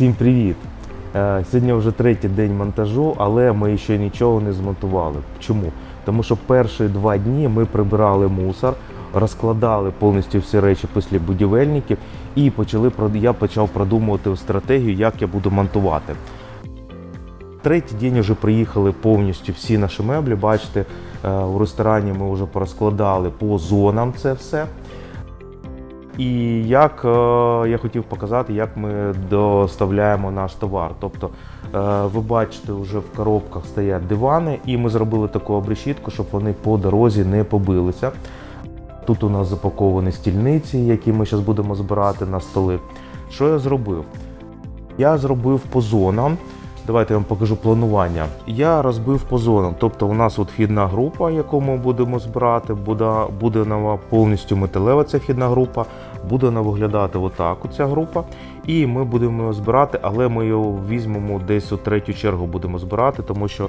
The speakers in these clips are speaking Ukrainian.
Всім привіт! Е, Сьогодні вже третій день монтажу, але ми ще нічого не змонтували. Чому? Тому що перші два дні ми прибирали мусор, розкладали повністю всі речі після будівельників і почали я почав продумувати стратегію, як я буду монтувати. Третій день вже приїхали повністю всі наші меблі. Бачите, е, у ресторані ми вже порозкладали по зонам це все. І як е, я хотів показати, як ми доставляємо наш товар. Тобто, е, ви бачите, вже в коробках стоять дивани, і ми зробили таку обрешітку, щоб вони по дорозі не побилися. Тут у нас запаковані стільниці, які ми зараз будемо збирати на столи. Що я зробив? Я зробив по зонам. Давайте я вам покажу планування. Я розбив по зонам. Тобто, у нас от вхідна група, яку ми будемо збирати, буде, буде нова повністю металева ця вхідна група, буде вона виглядати отак, ця група. І ми будемо його збирати, але ми його візьмемо десь у третю чергу будемо збирати, тому що е,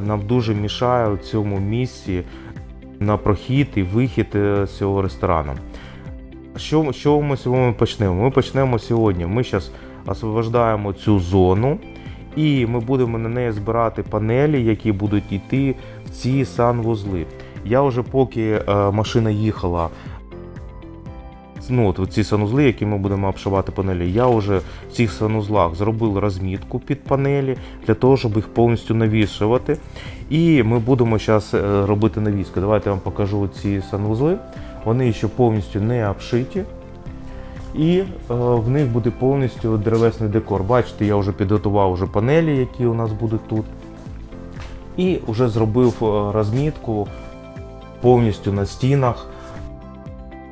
нам дуже мішає у цьому місці на прохід і вихід е, з цього ресторану. Що, що ми сьогодні почнемо? Ми почнемо сьогодні. Ми зараз освобождаємо цю зону, і ми будемо на неї збирати панелі, які будуть йти в ці санвузли. Я вже поки е, машина їхала. Ну, от ці санузли, які ми будемо обшивати панелі, я вже в цих санузлах зробив розмітку під панелі для того, щоб їх повністю навішувати. І ми будемо зараз робити навіску. Давайте я вам покажу ці санвузли. Вони ще повністю не обшиті. І е, в них буде повністю деревесний декор. Бачите, я вже підготував вже панелі, які у нас будуть тут. І вже зробив е, розмітку повністю на стінах.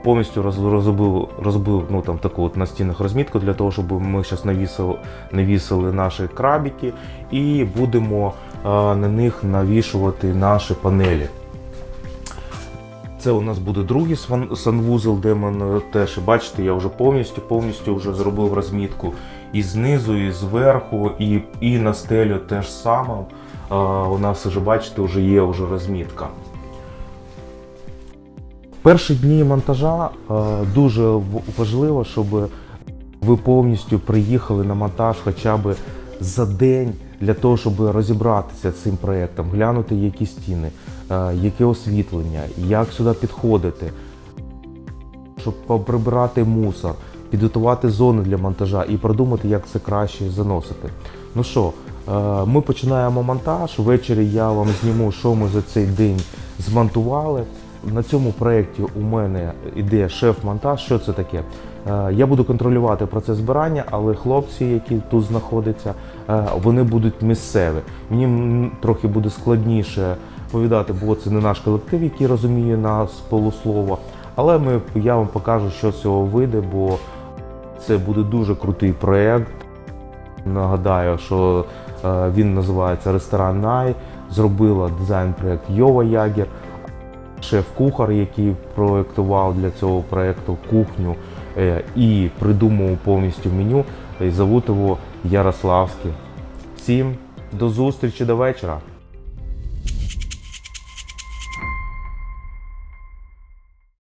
Повністю розбив, розбив ну, там, таку от на стінах розмітку для того, щоб ми зараз навісили, навісили наші крабики і будемо е, на них навішувати наші панелі. Це у нас буде другий санвузол, де ми теж бачите, я вже повністю повністю вже зробив розмітку і знизу, і зверху, і, і на стелю теж саме. Е, у нас вже бачите, вже є вже розмітка. Перші дні монтажа е, дуже важливо, щоб ви повністю приїхали на монтаж хоча б за день для того, щоб розібратися з цим проєктом, глянути, які стіни, е, яке освітлення, як сюди підходити, щоб поприбирати мусор, підготувати зони для монтажа і продумати, як це краще заносити. Ну що, е, ми починаємо монтаж. Ввечері я вам зніму, що ми за цей день змонтували. На цьому проєкті у мене іде шеф-монтаж. Що це таке? Е, Я буду контролювати процес збирання, але хлопці, які тут знаходяться, е, вони будуть місцеві. Мені трохи буде складніше повідати, бо це не наш колектив, який розуміє нас полуслова. Але ми, я вам покажу, що з цього вийде, бо це буде дуже крутий проєкт. Нагадаю, що е, він називається Ресторан Най. Зробила дизайн-проєкт Йова Ягер, шеф-кухар, який проєктував для цього проєкту кухню е, і придумав повністю меню. І зовут його Ярославський. Всім до зустрічі до вечора.